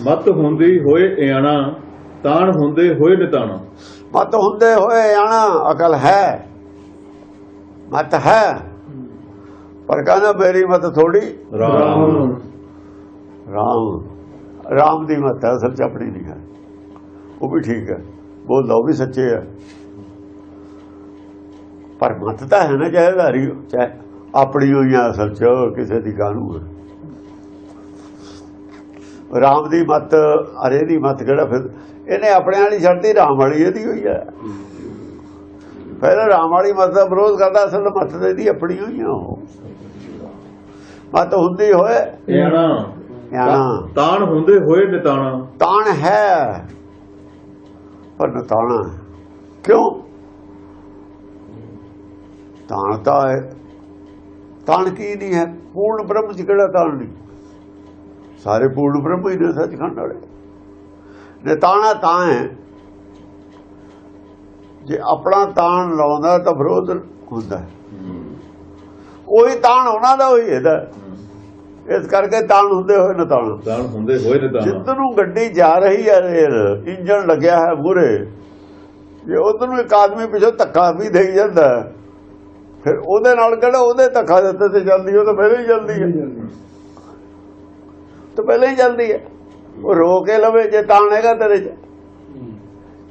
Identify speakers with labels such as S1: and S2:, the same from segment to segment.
S1: ਮਤ ਹੁੰਦੀ ਹੋਏ ਇਆਣਾ ਤਾਣ ਹੁੰਦੇ ਹੋਏ ਨਿਤਾਣਾ।
S2: ਮਤ ਹੁੰਦੇ ਹੋਏ ਆਣਾ ਅਕਲ ਹੈ। ਮਤ ਹੈ। ਪਰ ਕਹਿੰਦਾ ਮੇਰੀ ਮਤ ਥੋੜੀ
S1: ਰਾਮ।
S2: ਰਾਮ। ਰਾਮ ਦੀ ਮਤ ਹੈ ਅਸਲ ਚ ਆਪਣੀ ਨਹੀਂ ਹੈ। ਉਹ ਵੀ ਠੀਕ ਹੈ। ਬੋਲਦਾ ਉਹ ਵੀ ਸੱਚੇ ਹੈ। ਪਰ ਮਤ ਤਾਂ ਹੈ ਨਾ ਚਾਹੇਦਾਰੀ ਚਾਹੇ ਆਪਣੀ ਹੋਈ ਹੈ ਅਸਲ ਚ ਕਿਸੇ ਦੀ ਕਾਹਨੂੰ ਹੈ। ਰਾਮ ਦੀ ਮਤ ਅਰੇ ਦੀ ਮਤ ਕਿਹੜਾ ਫਿਰ ਇਹਨੇ ਆਪਣੇ ਵਾਲੀ ਛੱਡਤੀ ਰਾਮ ਵਾਲੀ ਇਹਦੀ ਹੋਈ ਹੈ। ਪਹਿਲਾਂ ਰਾਮ ਵਾਲੀ ਮਤ ਦਾ ਵਿਰੋਧ ਕਰਦਾ ਅਸਲ ਮਤ ਤਾਂ ਇਹਦੀ ਆਪਣੀ ਹੋਈ ਆ ਉਹ। ਮਤ ਹੁੰਦੀ ਹੋਏ।
S1: ਇਆਣਾ। ਤਾਣ ਹੁੰਦੇ ਹੋਏ ਨਿਤਾਣਾ।
S2: ਤਾਣ ਹੈ ਪਰ ਨਤਾਣਾ। ਕਿਉਂ? ਤਾਣ ਤਾਂ ਹੈ। ਤਾਣ ਕੀ ਨਹੀਂ ਹੈ? ਪੂਰਨ ਬ੍ਰਹਮ ਚ ਕਿਹੜਾ ਤਾਣ ਨਹੀਂ ਸਾਰੇ ਪੂਰਨ ਬ੍ਰਹਮ ਹੀ ਨੇ ਸੱਚਖੰਡ ਵਾਲੇ। ਨਤਾਣਾ ਤਾਂ ਹੈ ਜੇ ਆਪਣਾ ਤਾਣ ਲਾਉਂਦਾ ਤਾਂ ਵਿਰੋਧ ਹੁੰਦਾ ਹੈ। ਉਹੀ ਤਾਣ ਉਹਨਾਂ ਦਾ ਉਹੀ ਇਹਦਾ। ਇਸ ਕਰਕੇ ਤਾਣ ਹੁੰਦੇ ਹੋਏ ਨਤਾਣਾ
S1: ਤਾਣ। ਹੁੰਦੇ ਹੋਏ ਨਿਤਾਣਾ
S2: ਜਿੱਦ ਨੂੰ ਗੱਡੀ ਜਾ ਰਹੀ ਹੈ ਰੇਲ ਇੰਜਣ ਲੱਗਿਆ ਹੈ ਮੂਰੇ ਜੇ ਉਧਰ ਨੂੰ ਇੱਕ ਆਦਮੀ ਪਿੱਛੋਂ ਧੱਕਾ ਵੀ ਦੇਈ ਜਾਂਦਾ ਫਿਰ ਉਹਦੇ ਨਾਲ ਕਿਹੜਾ ਉਹਦੇ ਧੱਕਾ ਦਿੱਤੇ ਤੇ ਜਲਦੀ ਉਹ ਤਾਂ ਪਹਿਲਾਂ ਹੀ ਜਲਦੀ ਹੈ। ਤਾਂ ਪਹਿਲਾਂ ਹੀ ਜਲਦੀ ਹੈ। ਉਹ ਰੋਕ ਕੇ ਲਵੇ ਜੇ ਤਾਣ ਹੈਗਾ ਤੇਰੇ 'ਚ।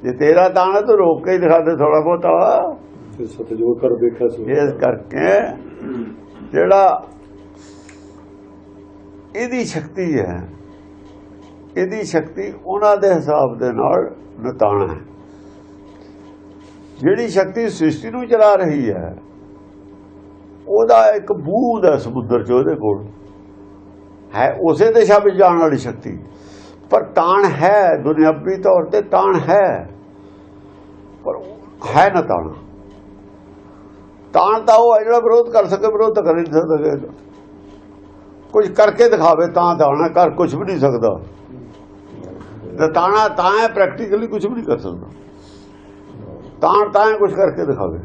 S2: ਜੇ ਤੇਰਾ ਤਾਣ ਹੈ ਤੂੰ ਰੋਕ ਕੇ ਹੀ ਦਿਖਾ ਦੇ ਥੋੜਾ ਬਹੁਤਾ।
S3: ਫਿਰ ਸਤਜੋਗ ਕਰ ਦੇਖਿਆ ਸੋ।
S2: ਇਸ ਕਰਕੇ ਜਿਹੜਾ ਇਹਦੀ ਸ਼ਕਤੀ ਹੈ ਇਹਦੀ ਸ਼ਕਤੀ ਉਹਨਾਂ ਦੇ ਹਿਸਾਬ ਦੇ ਨਾਲ ਨਤਾਣਾ ਹੈ। ਜਿਹੜੀ ਸ਼ਕਤੀ ਸ੍ਰਿਸ਼ਟੀ ਨੂੰ ਚਲਾ ਰਹੀ ਹੈ ਉਹਦਾ ਇੱਕ ਬੂੰਦ ਹੈ ਸਮੁੰਦਰ 'ਚ ਉਹਦੇ ਕੋਲ। ਹੈ, ਉਸੇ ਦਿਸ਼ਾ ਵਿੱਚ ਜਾਣ ਵਾਲੀ ਸ਼ਕਤੀ। ਪਰ ਤਾਣ ਹੈ ਦੁਨਿਆਵੀ ਤੌਰ ਤੇ, ਤਾਣ ਹੈ। ਪਰ ਹੈ ਨਾ ਤਾਣਾ। ਤਾਣ ਤਾਂ ਉਹ ਜਿਹੜਾ ਵਿਰੋਧ ਕਰ ਸਕੇ, ਵਿਰੋਧ ਤਾਂ ਕਰ ਹੀ ਨਹੀਂ ਸਕਦਾ ਕੁਝ ਕਰਕੇ ਦਿਖਾਵੇ ਤਾਂ ਤਾਣਾ ਕਰ ਕੁਝ ਵੀ ਨਹੀਂ ਸਕਦਾ। ਤੇ ਤਾਣਾ, ਤਾਂ ਹੈ ਪ੍ਰੈਕਟੀਕਲੀ ਕੁਝ ਵੀ ਨਹੀਂ ਕਰ ਸਕਦਾ। ਤਾਣ ਤਾਂ ਹੈ ਕੁਝ ਕਰਕੇ ਦਿਖਾਵੇ।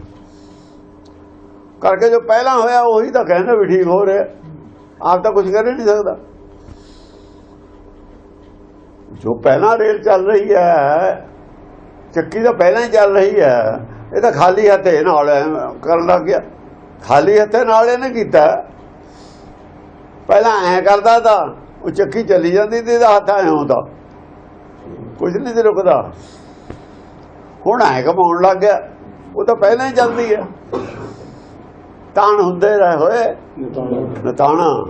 S2: ਕਰਕੇ ਜੋ ਪਹਿਲਾਂ ਹੋਇਆ, ਉਹੀ ਤਾਂ ਕਹਿੰਦਾ ਵੀ ਠੀਕ ਹੋ ਰਿਹਾ। ਆਪ ਤਾਂ ਕੁਝ ਕਰ ਹੀ ਨਹੀਂ ਸਕਦਾ। ਜੋ ਪਹਿਲਾਂ ਰੇਲ ਚੱਲ ਰਹੀ ਹੈ ਚੱਕੀ ਤਾਂ ਪਹਿਲਾਂ ਹੀ ਚੱਲ ਰਹੀ ਹੈ। ਇਹ ਤਾਂ ਖਾਲੀ ਹੱਥੇ ਨਾਲ ਕਰਨ ਲੱਗ ਗਿਆ। ਖਾਲੀ ਹੱਥੇ ਨਾਲ ਇਹਨੇ ਕੀਤਾ। ਪਹਿਲਾਂ ਐ ਕਰਦਾ ਤਾਂ ਉਹ ਚੱਕੀ ਚੱਲੀ ਜਾਂਦੀ ਤੇ ਇਹਦਾ ਹੱਥ ਐ ਹੁੰਦਾ। ਕੁਝ ਨਹੀਂ ਤੇ ਰੁਕਦਾ। ਹੁਣ ਐ ਕਮਾਉਣ ਲੱਗ ਗਿਆ। ਉਹ ਤਾਂ ਪਹਿਲਾਂ ਹੀ ਚੱਲਦੀ ਹੈ। ਤਾਣ ਹੁੰਦੇ ਰਹੇ ਹੋਏ। ਨਤਾਣਾ।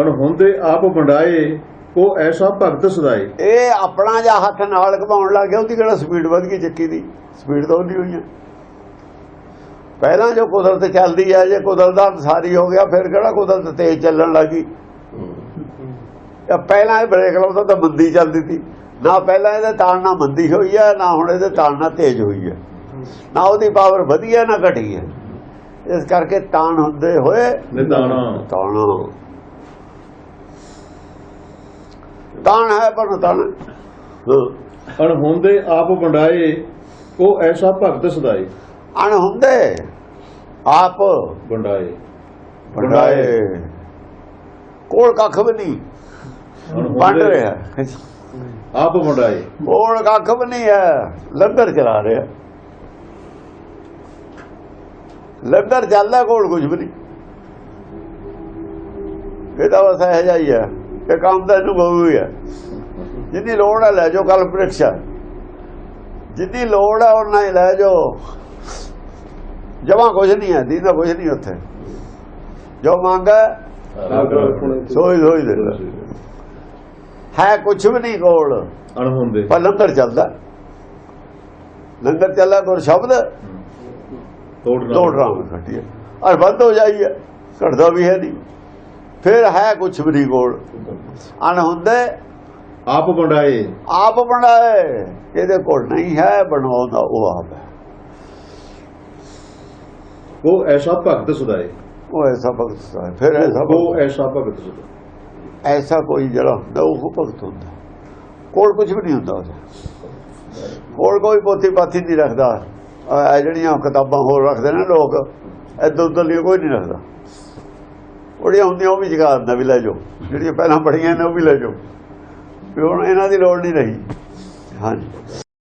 S1: ਅਣ ਹੁੰਦੇ ਆਪ ਵੰਡਾਏ। ਕੋ ਐਸਾ ਭਗਤ ਸਦਾਏ
S2: ਇਹ ਆਪਣਾ ਜਾਂ ਹੱਥ ਨਾਲ ਘਮਾਉਣ ਲੱਗ ਗਿਆ ਉਹਦੀ ਕਿਹੜਾ ਸਪੀਡ ਵੱਧ ਗਈ ਚੱਕੀ ਦੀ? ਸਪੀਡ ਤਾਂ ਉਹਦੀ ਹੋਈ ਹੈ ਪਹਿਲਾਂ ਜੋ ਕੁਦਰਤ ਚੱਲਦੀ ਹੈ ਜੇ ਕੁਦਰਤ ਦਾ ਸਾਰੀ ਹੋ ਗਿਆ ਫਿਰ ਕਿਹੜਾ ਕੁਦਰਤ ਤੇਜ਼ ਚੱਲਣ ਲੱਗੀ ਜਾਂ ਪਹਿਲਾਂ ਇਹ ਬ੍ਰੇਕ ਲਾਉਂਦਾ ਤਾਂ ਮੰਦੀ ਚੱਲਦੀ ਸੀ। ਨਾ ਪਹਿਲਾਂ ਇਹਦੇ ਤਾੜਨਾ ਮੰਦੀ ਹੋਈ ਹੈ ਨਾ ਹੁਣ ਇਹਦੇ ਤਾੜਨਾ ਤੇਜ਼ ਹੋਈ ਹੈ ਨਾ ਉਹਦੀ ਪਾਵਰ ਵਧੀ ਹੈ ਨਾ ਘਟੀ ਹੈ ਇਸ ਕਰਕੇ ਤਾਣ ਹੁੰਦੇ ਹੋਏ
S1: ਨਿਤਾਣਾ।
S2: ਤਾਣਾ ਤਾਣ ਹੈ ਪਰ ਤਾਣ
S1: ਅਣ ਹੁੰਦੇ ਆਪ ਵੰਡਾਏ ਕੋ ਐਸਾ ਭਗਤ ਸਦਾਏ।
S2: ਅਣ ਹੁੰਦੇ ਆਪ
S1: ਵੰਡਾਏ।
S2: ਵੰਡਾਏ। ਕੋਲ ਕੱਖ ਵੀ ਨਹੀਂ। ਵੰਡ ਰਿਹਾ।
S1: ਆਪ ਵੰਡਾਏ।
S2: ਕੋਲ ਕੱਖ ਵੀ ਨਹੀਂ ਹੈ। ਲੰਗਰ ਚਲਾ ਰਿਹਾ। ਲੰਗਰ ਚੱਲਦਾ ਕੋਲ ਕੁਝ ਵੀ ਨਹੀਂ। ਇਹ ਤਾਂ ਬਸ ਇਹ ਜਾਈ ਹੈ। ਇਹ ਕੰਮ ਦਾ ਬਹੁ ਹੀ ਹੈ। ਜਿੰਨੀ ਲੋੜ ਹੈ ਲੈ ਜਾਓ ਕੱਲ ਪ੍ਰੀਖਿਆ। ਜਿੰਨੀ ਲੋੜ ਹੈ ਉਹਨਾਂ ਹੀ ਲੈ ਜਾਓ। ਜਮਾ ਕੁਝ ਨਹੀਂ ਹੈ ਦੀਦਾ ਕੁਝ ਨਹੀਂ ਉੱਥੇ। ਜੋ ਮੰਗਾ ਸੋਈ ਸੋਈ ਦੇ ਹੈ ਕੁਝ ਵੀ ਨਹੀਂ ਕੋਲ।
S1: ਅਣ ਹੁੰਦੇ
S2: ਪਰ ਲੰਗਰ ਚੱਲਦਾ। ਲੰਗਰ ਚੱਲਦਾ ਗੁਰ ਸ਼ਬਦ।
S1: ਤੋੜ
S2: ਰਾਮ। ਘਟੀ ਔਰ ਬੰਦ ਹੋ ਜਾਈ ਹੈ ਘਟਦਾ ਵੀ ਹੈ ਨਹੀਂ। ਫਿਰ ਹੈ ਕੁਛ ਵੀ ਨਹੀਂ ਕੋਲ। ਅਣ ਹੁੰਦੇ
S1: ਆਪ ਵੰਡਾਏ।
S2: ਆਪ ਬਣਾਏ ਇਹਦੇ ਕੋਲ ਨਹੀਂ ਹੈ ਬਣਾਉਂਦਾ ਉਹ ਆਪ ਹੈ।
S1: ਕੋ ਐਸਾ ਭਗਤ ਸਦਾਏ
S2: ਉਹ ਐਸਾ ਭਗਤ ਸਾਹਿਬ ਫਿਰ ਐਸਾ ਭਗਤ-
S1: ਐਸਾ ਭਗਤ ਸਦਾਏ
S2: ਐਸਾ ਕੋਈ ਜਿਹੜਾ ਹੁੰਦਾ ਉਹ ਭਗਤ ਹੁੰਦਾ। ਕੋਲ ਕੁਝ ਵੀ ਨਹੀਂ ਹੁੰਦਾ ਉਹਦੇ। ਕੋਲ ਕੋਈ ਪੋਥੀ ਪਾਥੀ ਨਹੀਂ ਰੱਖਦਾ। ਜਿਹੜੀਆਂ ਕਿਤਾਬਾਂ ਹੋਰ ਰੱਖਦੇ ਨੇ ਲੋਕ ਉੱਧਰ ਲਈ ਕੋਈ ਨਹੀਂ ਰੱਖਦਾ। ਉਹੜੀਆਂ ਹੁੰਦੀਆਂ ਉਹ ਵੀ ਜਗਾ ਦਿੰਦਾ ਵੀ ਲੈ ਜਾਓ। ਜਿਹੜੀਆਂ ਪਹਿਲਾਂ ਪੜੀਆਂ ਨੇ, ਉਹ ਵੀ ਲੈ ਜਾਓ। ਵੀ ਹੁਣ ਇਹਨਾਂ ਦੀ ਲੋੜ ਨਹੀਂ ਰਹੀ। ਹਾਂਜੀ।